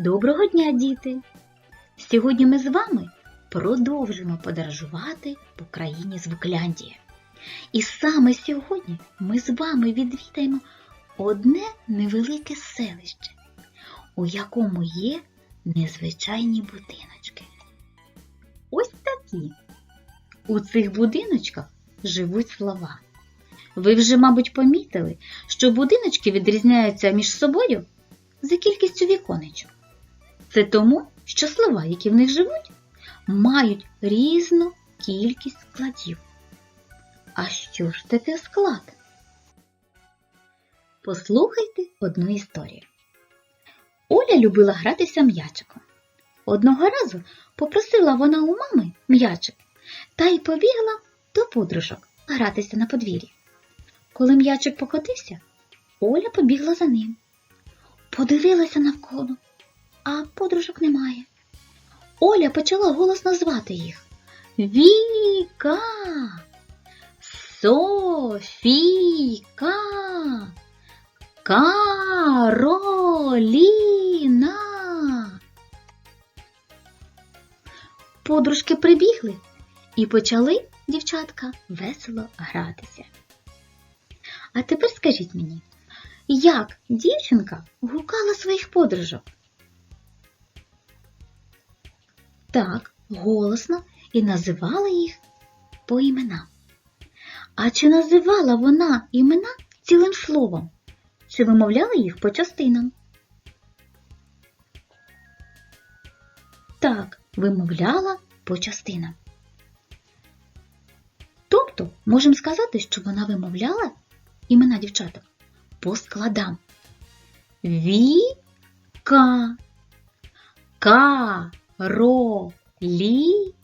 Доброго дня, діти! Сьогодні ми з вами продовжимо подорожувати по країні Звукляндія. І саме сьогодні ми з вами відвідаємо одне невелике селище, у якому є незвичайні будиночки. Ось такі. У цих будиночках живуть слова. Ви вже, мабуть, помітили, що будиночки відрізняються між собою за кількістю віконечок. Це тому, що слова, які в них живуть, мають різну кількість складів. А що ж таке склад? Послухайте одну історію. Оля любила гратися м'ячиком. Одного разу попросила вона у мами м'ячик та й побігла до подружок гратися на подвір'ї. Коли м'ячик покотився, Оля побігла за ним. Подивилася навколо, а подружок немає. Оля почала голосно звати їх. Віка, Софіка, Кароліна. Подружки прибігли і почали, дівчатка, весело гратися. А тепер скажіть мені, як дівчинка гукала своїх подружок? Так, голосно і називала їх по іменам. А чи називала вона імена цілим словом? Чи вимовляла їх по частинам? Так, вимовляла по частинам. Тобто, можемо сказати, що вона вимовляла імена дівчаток по складам. Віка, Кароліна.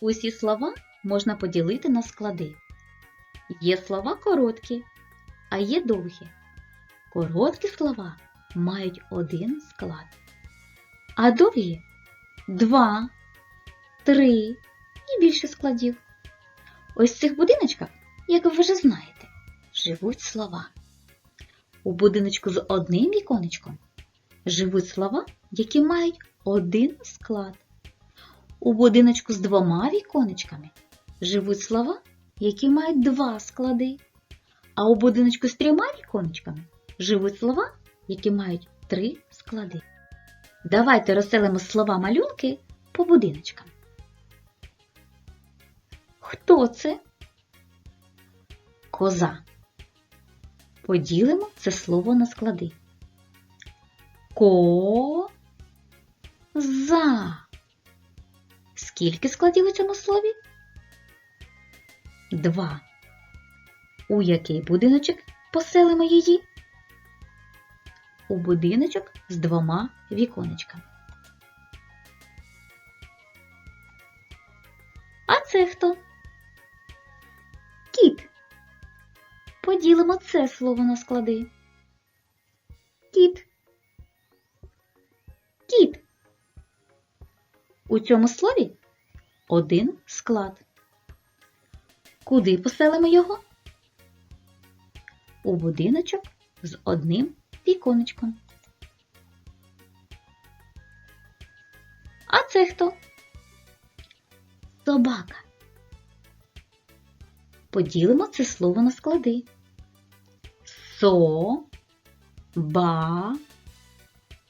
Усі слова можна поділити на склади. Є слова короткі, а є довгі. Короткі слова мають один склад, а довгі два, три і більше складів. Ось в цих будиночках, як ви вже знаєте, живуть слова. У будиночку з одним віконечком живуть слова, які мають один склад. У будиночку з двома віконечками живуть слова, які мають два склади. А у будиночку з трьома віконечками живуть слова, які мають три склади. Давайте розселимо слова малюнки по будиночкам. Хто це? Коза. Поділимо це слово на склади. Ко-за. Скільки складів у цьому слові? Два. У який будиночок поселимо її? У будиночок з двома віконечками. А це хто? Кіт. Поділимо це слово на склади. Кіт. Кіт. У цьому слові один склад. Куди поселимо його? У будиночок з одним віконечком. А це хто? Собака. Поділимо це слово на склади. Со, ба,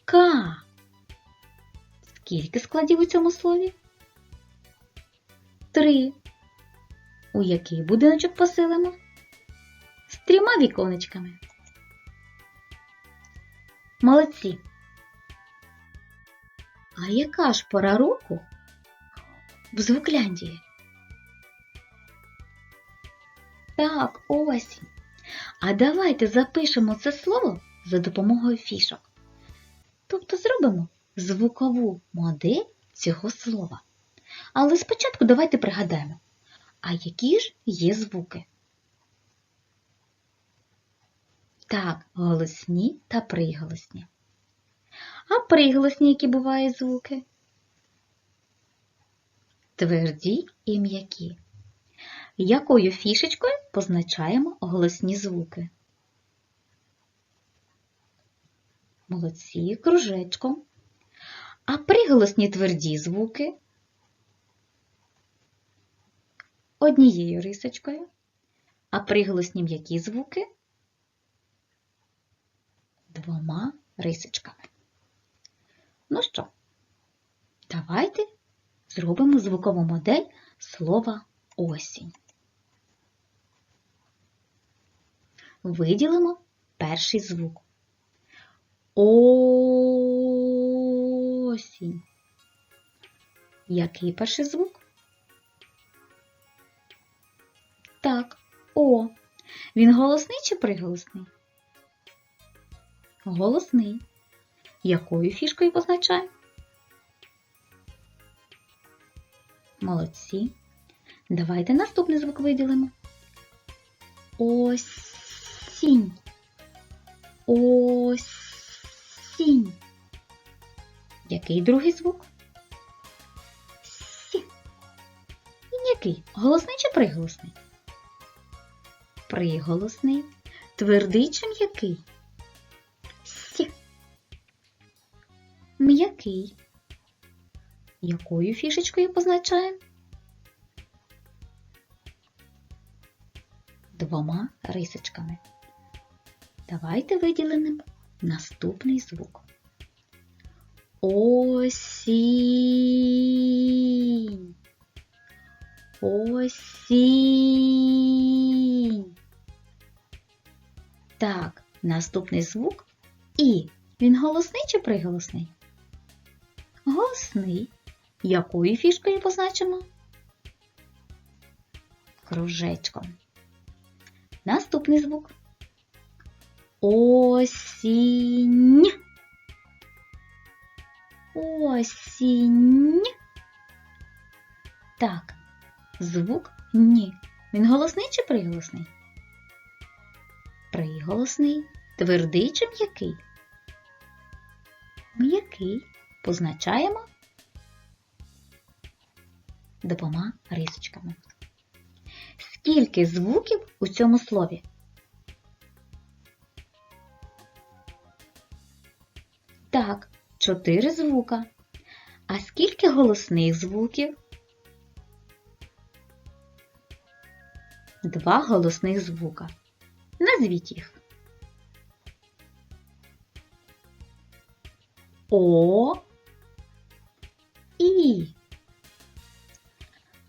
ка. Скільки складів у цьому слові? Три. У який будиночок поселимо? З трьома віконечками. Молодці. А яка ж пора року в Звукляндії? Так, осінь. А давайте запишемо це слово за допомогою фішок. Тобто зробимо звукову модель цього слова. Але спочатку давайте пригадаємо, а які ж є звуки? Так, голосні та приголосні. А приголосні, які бувають звуки? Тверді і м'які. Якою фішечкою позначаємо голосні звуки? Молодці, кружечком. А приголосні тверді звуки однією рисочкою. А приголосні м'які звуки двома рисочками. Ну що, давайте зробимо звукову модель слова осінь. Виділимо перший звук. Осінь. Який перший звук? Так, О. Він голосний чи приголосний? Голосний. Якою фішкою позначає? Молодці. Давайте наступний звук виділимо. Осінь. Осінь. Який другий звук? Сі. Він який? Голосний чи приголосний? Приголосний. Твердий чи м'який? Сі. М'який. Якою фішечкою позначаємо? Двома рисочками. Давайте виділимо наступний звук. Осінь. Осінь. Так, наступний звук І. Він голосний чи приголосний? Голосний. Якою фішкою позначимо? Кружечком. Наступний звук. Осінь. Осінь. Так, звук ні. Він голосний чи приголосний? Приголосний. Твердий чи м'який? М'який. Позначаємо двома рисочками. Скільки звуків у цьому слові? Так, чотири звука. А скільки голосних звуків? Два голосних звука. Назвіть їх. О І.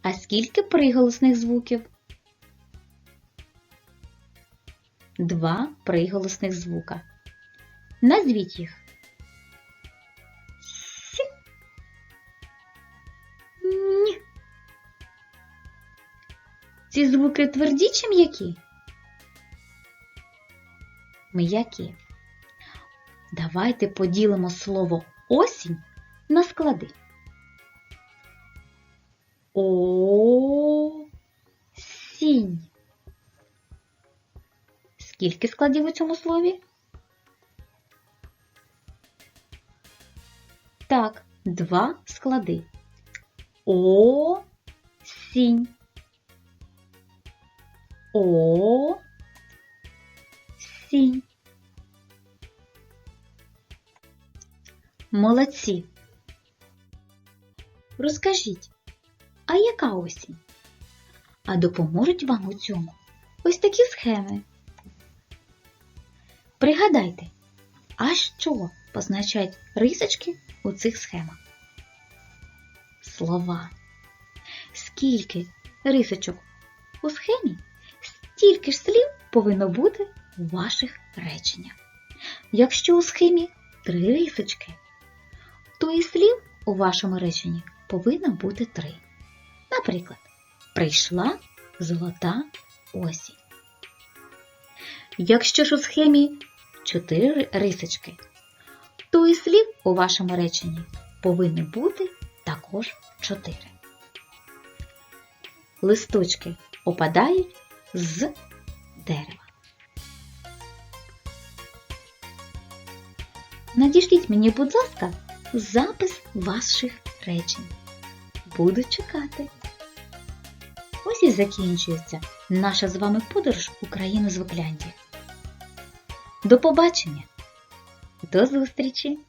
А скільки приголосних звуків? Два приголосних звука. Назвіть їх. Ці звуки тверді чи м'які? М'які. Давайте поділимо слово осінь на склади. Осінь. Скільки складів у цьому слові? Так, два склади. Осінь. Осінь. Молодці. Розкажіть, а яка осінь? А допоможуть вам у цьому ось такі схеми. Пригадайте, а що позначають рисочки у цих схемах? Слова. Скільки рисочок у схемі, стільки ж слів повинно бути у ваших реченнях. Якщо у схемі три рисочки, то і слів у вашому реченні повинно бути три. Наприклад, прийшла золота осінь. Якщо ж у схемі чотири рисочки, то і слів у вашому реченні повинно бути також чотири. Листочки опадають з дерева. Надішліть мені, будь ласка, запис ваших речень. Буду чекати. Ось і закінчується наша з вами подорож Україну з Викляндії. До побачення! До зустрічі!